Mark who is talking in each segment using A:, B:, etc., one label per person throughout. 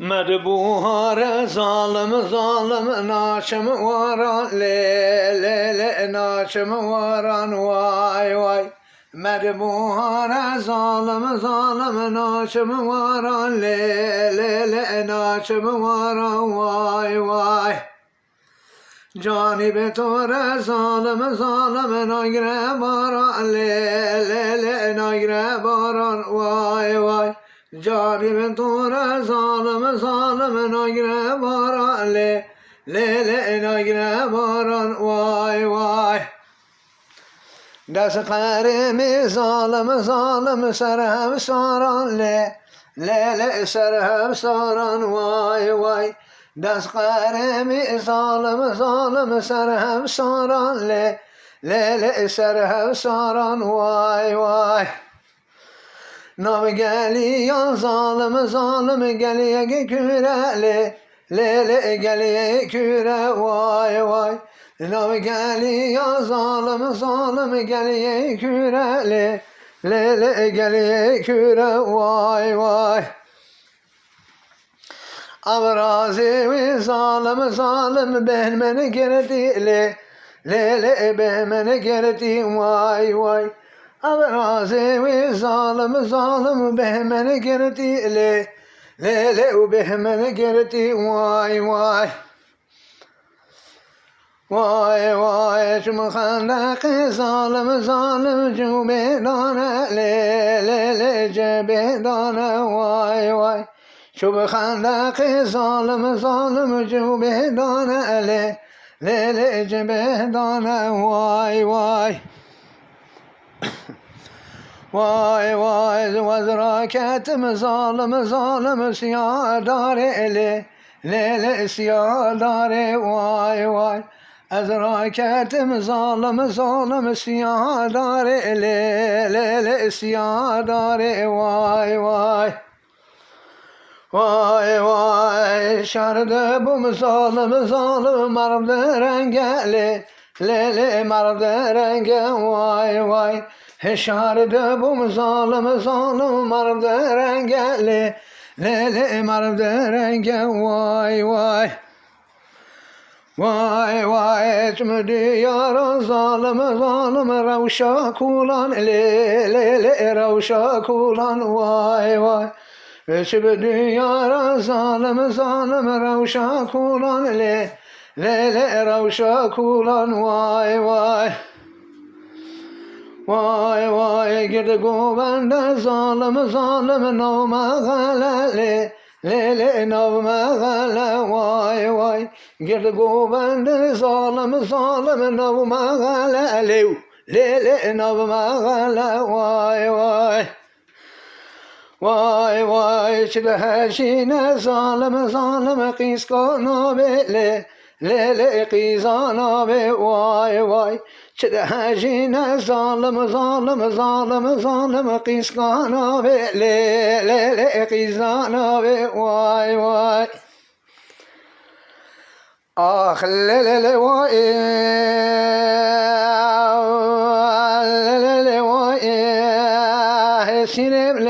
A: Medbuhare zalim zalim naşım varan le le le naşım varan vay vay. Medbuhare zalim zalim naşım varan le le le naşım varan vay vay. Canibe tore zalim zalim nagre baran le le le nagre baran vay vay Canibe tore zalim zalim nagre baran le le le nagre baran vay vay. Dest qərimi zalim zalim serhem saran le le le serhem saran vay vay. Dest qərimi zalim zalim serhem saran le le le serhem saran vay vay Nav geliyor zalim zalim geliye küre le le le geliye küre vay vay. Nav geliyor zalim zalim geliye küre le le le geliye küre vay vay. Avrazi zalim zalim behmeni gerdi le le le behmeni gerdi vay vay Avrazi zalim zalim behmeni gerdi le le le behmeni gerdi vay vay. Vay vay şu mıhandak zalim zalim cübedane le le le cebedane vay vay. Şu mıhandak zalim zalim cübedane le le le cebedane vay vay Vay vay vazraketim zalim zalim siyadare le le le siyadare vay vay. Ezraketim zalim zalim siyadare le le le siyadare vay vay. Vay vay şardı bu zalim zalim mardı renge le le le mardı renge vay vay Şardı bu zalim zalim mardı renge le le le mardı renge vay vay. Vay vay cümle yara zalim zalim ravşa kulan. Le le ravşa kulan vay vay. Cümle yara zalim zalim ravşa kulan. Le le ravşa kulan vay vay Vay vay girdi govende zalim zalim navma gale le le le navma gale vay vay girdi govende zalim zalim navma gale le le le navma gale vay vay Vay vay çile her şeyine zalim zalim kız kanabe le le le kızana be vay vay çile her şeyine zalim zalim zalim zalim kız kanabe le le le kızana be vay vay Ah le le le vay le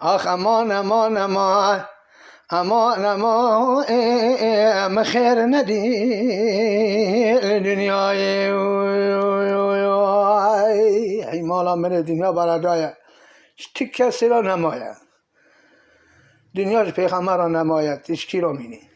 A: آخ امان امان امان امان امان خیر ندی دنیای ای مالا من دنیا برادای تیک کسی را نماید. دنیا پیغمبر را نماید اشکی را مینید